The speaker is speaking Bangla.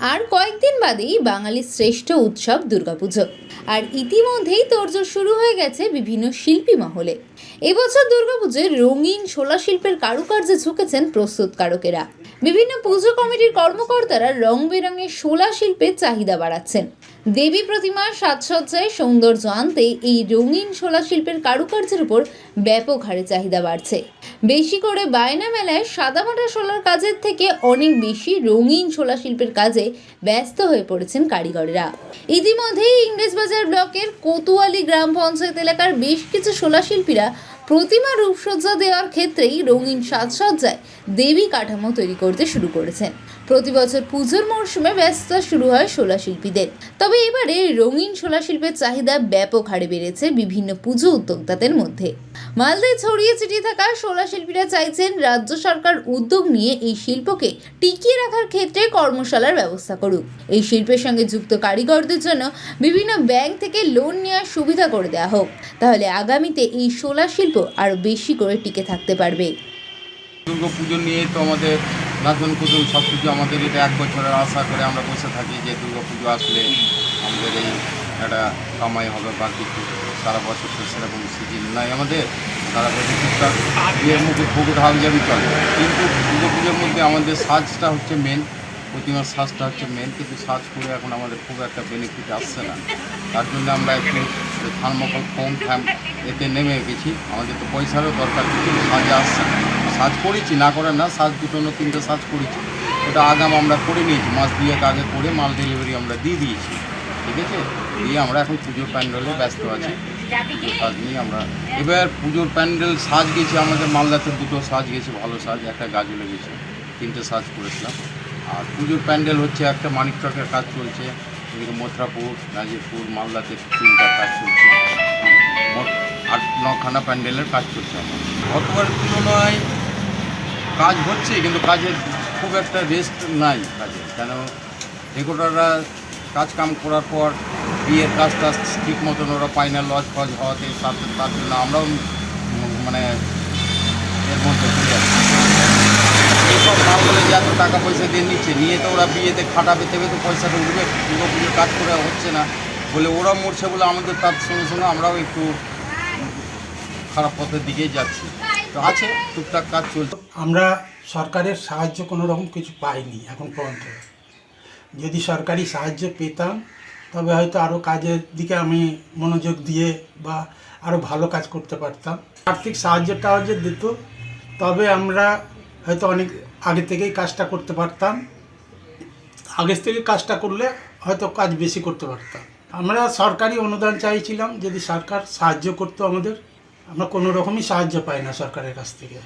আর কয়েকদিন বাদেই বাঙালির শ্রেষ্ঠ উৎসব দুর্গাপুজো। আর ইতিমধ্যেই তোড়জোড় শুরু হয়ে গেছে বিভিন্ন শিল্পী মহলে। এবছর দুর্গাপুজোয় রঙিন শোলা শিল্পের কারুকার্যে ঝুঁকেছেন প্রস্তুতকারকেরা বিভিন্ন পুজো কমিটির কর্মকর্তারা রং বেরঙের শোলা শিল্পের চাহিদা বাড়াচ্ছেন। দেবী প্রতিমার সাজসজ্জায় সৌন্দর্য আনতে এই রঙিন শোলা শিল্পের কারুকার্যের উপর ব্যাপক হারে চাহিদা বাড়ছে। বেশি করে বায়না মেলায় সাদামাটা শোলার কাজের থেকে অনেক বেশি রঙিন শোলা শিল্পের কাজে ব্যস্ত হয়ে পড়েছেন কারিগরেরা। ইতিমধ্যেই ইংরেজবাজার ব্লকের কোতুয়ালি গ্রাম পঞ্চায়েত এলাকার বেশ কিছু শোলা শিল্পীরা প্রতিমা রূপসজ্জা দেওয়ার ক্ষেত্রেই রঙিন সাজসজ্জায় দেবী কাঠামো তৈরি করতে শুরু করেছেন। প্রতি বছর পুজোর মরশুমে ব্যস্ততা শুরু হয় শোলা শিল্পীদের তবে এবারে রঙিন শোলা শিল্পের চাহিদা ব্যাপক হারে বেড়েছে বিভিন্ন পুজো উদ্যোক্তাদের মধ্যে। মালদায় ছড়িয়ে ছিটিয়ে থাকা শোলা শিল্পীরা চাইছেন রাজ্য সরকার উদ্যোগ নিয়ে এই শিল্পকে টিকিয়ে রাখার ক্ষেত্রে কর্মশালার ব্যবস্থা করুক। এই শিল্পের সঙ্গে যুক্ত কারিগরদের জন্য বিভিন্ন ব্যাংক থেকে লোন নেওয়ার সুবিধা করে দেওয়া হোক। তাহলে আগামীতে এই শোলা শিল্প আরও বেশি করে টিকে থাকতে পারবে। দুর্গা পুজো নিয়ে তো আমাদের নাচন কুতুন সব কিছু আমাদের এটা এক বছরের আশা করে আমরা বসে থাকি যে দুর্গা পুজো আসলে আমাদের এই একটা কামাই হবে বা কিছু সারা বছর তো সেরকম সিজন নাই আমাদের। সারা বছর টুকটাক বিয়ের মুখে পুকুর হাবজাবি চলে। কিন্তু দুর্গা পুজোর মধ্যে আমাদের সাজটা হচ্ছে মেন প্রতিমার সাজটা হচ্ছে মেন কিন্তু সাজ করে এখন আমাদের খুব একটা বেনিফিট আসছে না। তার জন্য আমরা একটু থার্মোকল ফোম ফ্যাম এতে নেমে গেছি। আমাদের তো পয়সারও দরকার, কিন্তু সাজে আসছে না। সাজ করেছি, না করে না, সাজ দুটো না তিনটে সাজ করেছি। ওটা আগাম আমরা করে নিয়েছি, মাস দুয়েক আগে করে মাল ডেলিভারি আমরা দিয়ে দিয়েছি। ঠিক আছে? দিয়ে আমরা এখন পুজোর প্যান্ডেলে ব্যস্ত আছি। পুজোর নিয়ে আমরা এবার পুজোর প্যান্ডেল সাজ গেছি, আমাদের মালদাতে দুটো সাজ গেছে, ভালো সাজ, একটা গেছে। তিনটে সাজ করেছিলাম। আর পুজোর প্যান্ডেল হচ্ছে একটা মানিক চকের কাজ চলছে, এদিকে মথুরাপুর, গাজীপুর, মালদাতে তিনটার কাজ চলছে। মোট আট, নখানা প্যান্ডেলের কাজ চলছে আমার। গতবারের তুলনায় কাজ হচ্ছে, কিন্তু কাজের খুব একটা রেস্ট নাই কাজে। কেন? রেকর্ডাররা কাজ কাম করার পর বিয়ের কাজ টাজ ঠিক মতন ওরা পায় না লজ ফজ হওয়াতে, তার তার জন্য আমরাও মানে এর মধ্যে চলে যাচ্ছি এইসব মালগুলো যে এত টাকা পয়সা দিয়ে নিচ্ছে। নিয়ে তো ওরা বিয়েতে খাটাবে তেবে তো পয়সাটা উঠবে। দুর্গা পুজোর কাজ করে হচ্ছে না। বলে ওরা মরছে বলে আমাদের তার সঙ্গে সঙ্গে আমরাও একটু খারাপ পথের দিকেই যাচ্ছি। তো আছে, টুকটাক কাজ চলছে। আমরা সরকারের সাহায্য কোনো রকম কিছু পাইনি এখন পর্যন্ত। যদি সরকারি সাহায্য পেতাম, তবে হয়তো আরও কাজের দিকে আমি মনোযোগ দিয়ে বা আরও ভালো কাজ করতে পারতাম। আর্থিক সাহায্যটাও যে দিত, তবে আমরা হয়তো অনেক আগে থেকেই কাজটা করতে পারতাম। আগের থেকে কাজটা করলে হয়তো কাজ বেশি করতে পারতাম। আমরা সরকারি অনুদান চাইছিলাম, যদি সরকার সাহায্য করতো আমাদের, আমরা কোনো রকমই সাহায্য পাই না সরকারের কাছ থেকে।